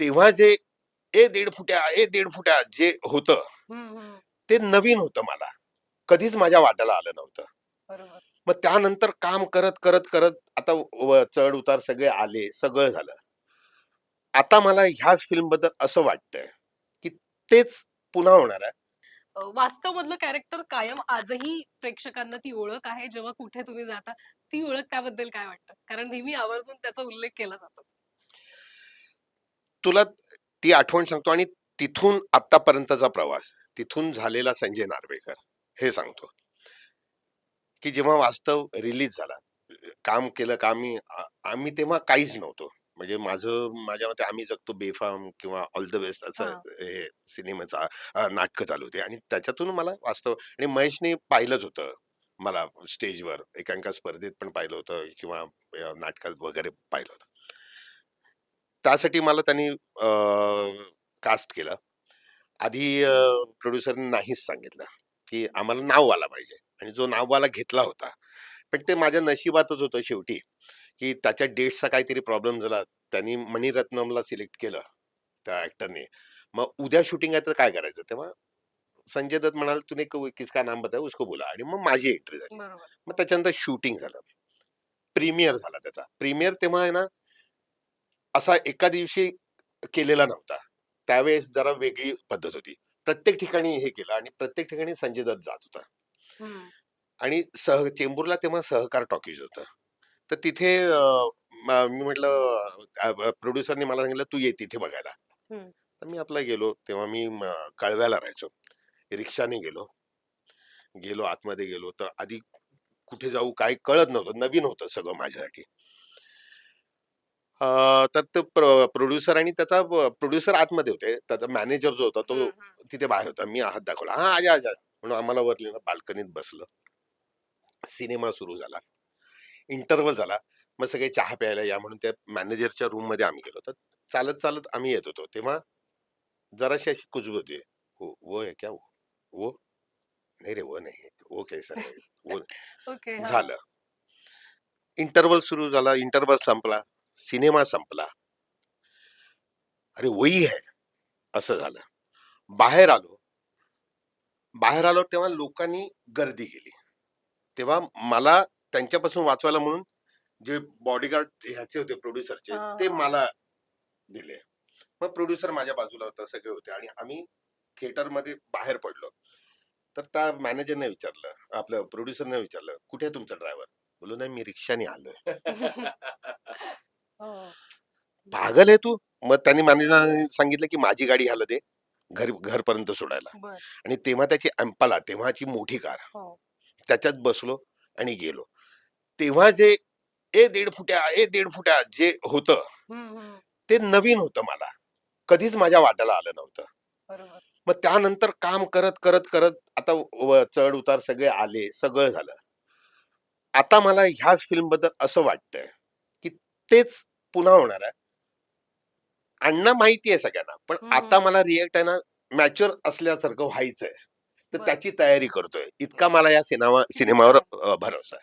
तेव्हा जे ए दीड फुट्या ए दीड फुट्या जे होतं. ते नवीन होतं मला. कधीच माझ्या वाट्याला आलं नव्हतं. मग त्यानंतर काम करत करत करत आता चढ उतार सगळे आले सगळं झालं. आता मला ह्याच फिल्मबद्दल असं वाटतंय की तेच पुन्हा होणार आहे. वास्तव मधलं कॅरेक्टर कायम आजही प्रेक्षकांना ती ओळख आहे. जेव्हा कुठे तुम्ही जाता ती ओळख त्याबद्दल काय वाटतं? कारण नेहमी आवर्जून त्याचा उल्लेख केला जातो. तुला ती आठवण सांगतो आणि तिथून आतापर्यंतचा प्रवास तिथून झालेला संजय नार्वेकर हे सांगतो. की जेव्हा वास्तव रिलीज झाला काम केलं का आम्ही आम्ही तेव्हा काहीच नव्हतो. म्हणजे माझं माझ्या मते आम्ही जगतो बेफाम किंवा ऑल द बेस्ट असं हा. सिनेमाचा नाटकं चालू होते. आणि त्याच्यातून मला वास्तव आणि महेशने पाहिलंच होतं मला स्टेजवर एकांका स्पर्धेत पण पाहिलं होतं किंवा नाटकात वगैरे पाहिलं होतं. त्यासाठी मला त्यांनी कास्ट केलं. आधी प्रोड्युसरने नाहीच सांगितलं की आम्हाला नाववाला पाहिजे. आणि जो नाववाला घेतला होता. पण ते माझ्या नशिबातच होतं शेवटी की त्याच्या डेट्सचा काहीतरी प्रॉब्लेम झाला. त्यांनी मणिरत्नमला सिलेक्ट केलं त्या ऍक्टरने मग उद्या शूटिंग आहे तर काय करायचं? तेव्हा संजय दत्त म्हणाल तुने को- किसका नाम बताया उसको बोला. आणि मग माझी एंट्री झाली. मग त्याच्यानंतर शूटिंग झालं. प्रीमियर झाला त्याचा. प्रीमियर तेव्हा आहे ना असा एका दिवशी केलेला नव्हता. त्यावेळेस जरा वेगळी पद्धत होती. प्रत्येक ठिकाणी हे केलं आणि प्रत्येक ठिकाणी संजय दत्त जात होता. आणि सह चेंबूरला तेव्हा सहकार टॉकीज होतं. तर तिथे म- म्हटलं प्रोड्युसरने मला सांगितलं तू ये तिथे बघायला. तर मी आपला गेलो. तेव्हा मी म, कळव्याला राहायचो. रिक्षाने गेलो. गेलो आतमध्ये गेलो. तर आधी कुठे जाऊ काय कळत नव्हतं. नवीन होतं सगळं माझ्यासाठी. अं, तर तो प्रोड्युसर आणि त्याचा प्रोड्युसर आतमध्ये होते. त्याचा मॅनेजर जो होता तो. तिथे बाहेर होता. मी हात दाखवला. हा आजा आजा. म्हणून आम्हाला वरली बाल्कनीत बसलं. सिनेमा सुरू झाला. इंटरव्हल झाला. मग सगळे चहा प्यायला या म्हणून त्या मॅनेजरच्या रूममध्ये आम्ही गेलो. तर चालत चालत आम्ही येत होतो. तेव्हा जराशी अशी कुजबूज होती. वो वो है क्या वो? वो? नाही रे वो नाही वो कैसा है? वो ओके हा. झालं. इंटरव्हल सुरू झाला. इंटरव्हल संपला. सिनेमा संपला. अरे वही है असं झालं. बाहेर आलो. बाहेर आलो तेव्हा लोकांनी गर्दी केली. तेव्हा मला त्यांच्यापासून वाचवायला म्हणून जे बॉडीगार्ड ह्याचे होते प्रोड्युसरचे ते. मला दिले. मग प्रोड्युसर माझ्या बाजूला होता सगळे होते आणि आम्ही थिएटरमध्ये बाहेर पडलो. तर त्या मॅनेजरने विचारलं आपल्या प्रोड्युसरने विचारलं कुठे आहे तुमचा ड्रायव्हर बोललो नाही मी रिक्षाने आलोय. पागल आहे तू. मग त्यांनी मॅनेजरने सांगितलं की माझी गाडी ह्याला दे घर घरपर्यंत सोडायला. आणि तेव्हा त्याची अम्पाला तेव्हाची मोठी कार. हो. त्याच्यात बसलो आणि गेलो. तेव्हा जे ए दीड फुट्या ए दीड फुट्या जे होतं. ते नवीन होतं मला. कधीच माझ्या वाट्याला आलं नव्हतं. मग त्यानंतर काम करत करत करत आता चढ उतार सगळे आले सगळं झालं. आता मला ह्याच फिल्मबद्दल असं वाटतंय. तेच पुन्हा होणार आहे. अण्णा माहिती आहे सगळ्यांना पण. आता मला रिएक्ट आहे ना मॅच्युअर असल्यासारखं व्हायचंय. तर. त्याची तयारी करतोय. इतका मला या सिनेमा सिनेमावर भरोसा आहे.